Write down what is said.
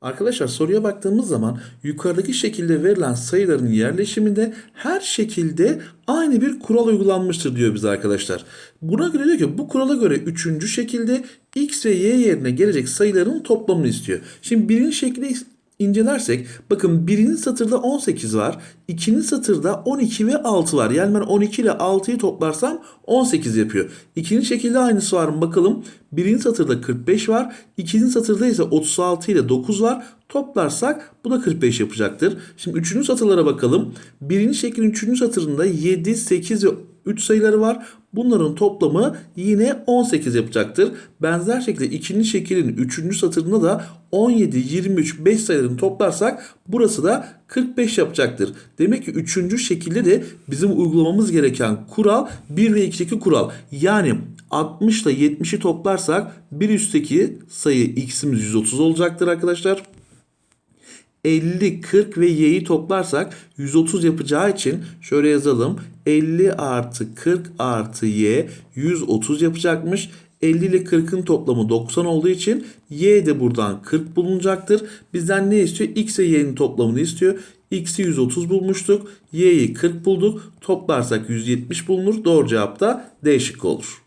Arkadaşlar soruya baktığımız zaman yukarıdaki şekilde verilen sayıların yerleşiminde her şekilde aynı bir kural uygulanmıştır diyor bize arkadaşlar. Buna göre diyor ki bu kurala göre üçüncü şekilde x ve y yerine gelecek sayıların toplamını istiyor. Şimdi birinci şekli incelersek bakın birinci satırda 18 var. ikinci satırda 12 ve 6 var. Yani ben 12 ile 6'yı toplarsam 18 yapıyor. İkinci şekilde aynısı var mı bakalım. Birinci satırda 45 var. ikinci satırda ise 36 ile 9 var. Toplarsak bu da 45 yapacaktır. Şimdi üçüncü satırlara bakalım. Birinci şeklin üçüncü satırında 7, 8 ve 3 sayıları var. Bunların toplamı yine 18 yapacaktır. Benzer şekilde ikinci şeklin üçüncü satırında da 17, 23, 5 sayılarını toplarsak burası da 45 yapacaktır. Demek ki üçüncü şekilde de bizim uygulamamız gereken kural 1 ve 2'deki kural. Yani 60 ile 70'i toplarsak bir üstteki sayı x'imiz 130 olacaktır arkadaşlar. 50, 40 ve y'yi toplarsak 130 yapacağı için şöyle yazalım. 50 artı 40 artı y 130 yapacakmış. 50 ile 40'ın toplamı 90 olduğu için y de buradan 40 bulunacaktır. Bizden ne istiyor? x ve y'nin toplamını istiyor. x'i 130 bulmuştuk. y'yi 40 bulduk. Toplarsak 170 bulunur. Doğru cevap da D şıkkı olur.